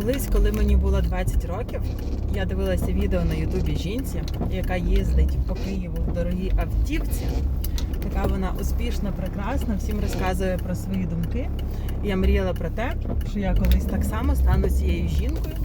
Колись, коли мені було 20 років, я дивилася відео на Ютубі жінці, яка їздить по Києву в дорогій автівці. Така вона успішна, прекрасна, всім розказує про свої думки. І я мріяла про те, що я колись так само стану цією жінкою,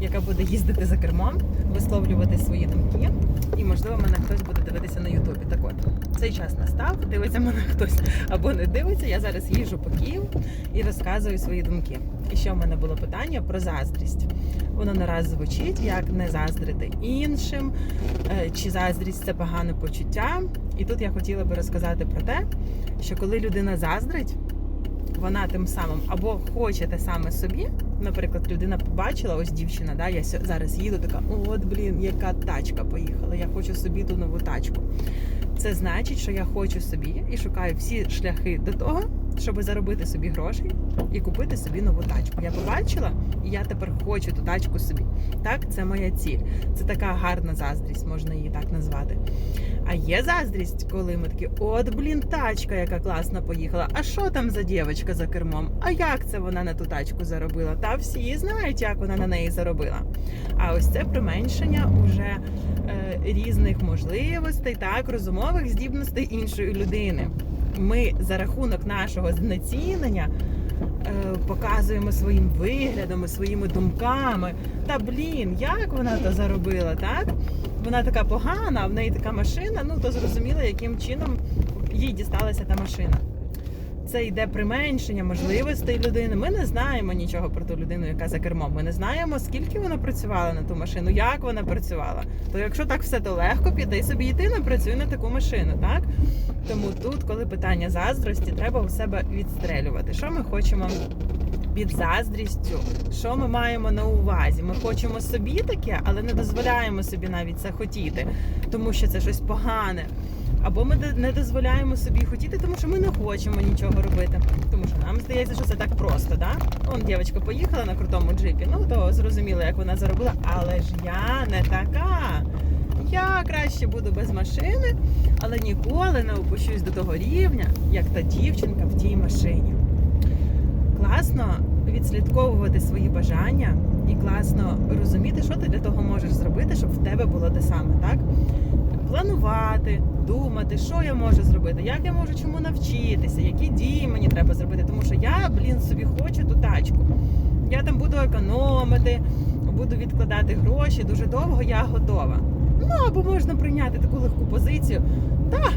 яка буде їздити за кермом, висловлювати свої думки. І, можливо, мене хтось буде дивитися на Ютубі. Так от, цей час настав, дивиться мене хтось або не дивиться. Я зараз їжджу по Києву і розказую свої думки. І ще в мене було питання про заздрість. Воно не раз звучить, як не заздрити іншим, е, чи заздрість це погане почуття. І тут я хотіла би розказати про те, що коли людина заздрить, вона тим самим або хоче те саме собі. Наприклад, людина побачила, ось дівчина, да, я зараз їду, така, от блін, яка тачка поїхала, я хочу собі ту нову тачку. Це значить, що я хочу собі і шукаю всі шляхи до того, щоб заробити собі грошей і купити собі нову тачку. Я побачила, і я тепер хочу ту тачку собі. Так, це моя ціль. Це така гарна заздрість, можна її так назвати. А є заздрість, коли ми такі, от блін, тачка, яка класно поїхала. А що там за дівчинка за кермом? А як це вона на ту тачку заробила? Та всі знають, як вона на неї заробила. А ось це применшення уже різних можливостей, так, розумових здібностей іншої людини. Ми за рахунок нашого знецінення е, показуємо своїм виглядом, своїми думками. Та блін, як вона то заробила, так? Вона така погана, в неї така машина. Ну то зрозуміло, яким чином їй дісталася та машина. Це йде применшення можливостей людини. Ми не знаємо нічого про ту людину, яка за кермом. Ми не знаємо, скільки вона працювала на ту машину, як вона працювала. То якщо так все, то легко піди собі йти, не працюй на таку машину, так? Тому тут, коли питання заздрості, треба у себе відстрелювати. Що ми хочемо під заздрістю? Що ми маємо на увазі? Ми хочемо собі таке, але не дозволяємо собі навіть це хотіти, тому що це щось погане. Або ми не дозволяємо собі хотіти, тому що ми не хочемо нічого робити. Тому що нам здається, що це так просто, да? Он дівчинка поїхала на крутому джипі. Ну то зрозуміло, як вона заробила. Але ж я не така. Я краще буду без машини, але ніколи не опущусь до того рівня, як та дівчинка в тій машині. Класно відслідковувати свої бажання і класно розуміти, що ти для того можеш зробити, щоб в тебе було те саме, так? Планувати, думати, що я можу зробити, як я можу чому навчитися, які дії мені треба зробити. Тому що я, блін, собі хочу ту тачку. Я там буду економити, буду відкладати гроші. Дуже довго я готова. Ну або можна прийняти таку легку позицію. Та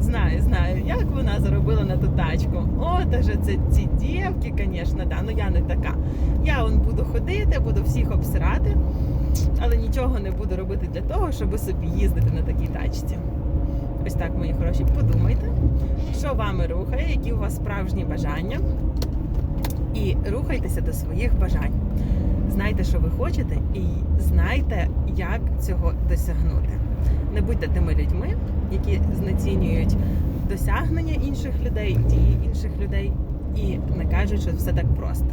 знаю, знаю, як вона заробила на ту тачку. От же це ці дівки, звісно, да. Ну я не така. Я он буду ходити, буду всіх обсирати, але нічого не буду робити для того, щоб собі їздити на такій тачці. Ось так, мої хороші, подумайте, що вами рухає, які у вас справжні бажання. І рухайтеся до своїх бажань. Знайте, що ви хочете, і знайте, як цього досягнути. Не будьте тими людьми, які знецінюють досягнення інших людей, дії інших людей і не кажуть, що все так просто.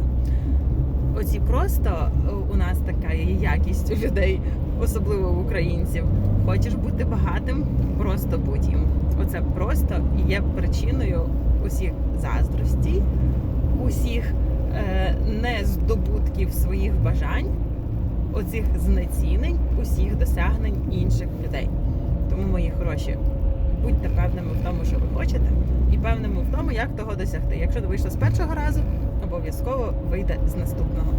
Оці просто у нас така є якість у людей, особливо у українців. Хочеш бути багатим, просто будь їм. Оце просто і є причиною усіх заздростей, усіх е, нездобутків своїх бажань, оцих знецінень, усіх досягнень інших людей. Тому, мої хороші, будьте певними в тому, що ви хочете, і певними в тому, як того досягти. Якщо не вийшло з першого разу, обов'язково вийде з наступного.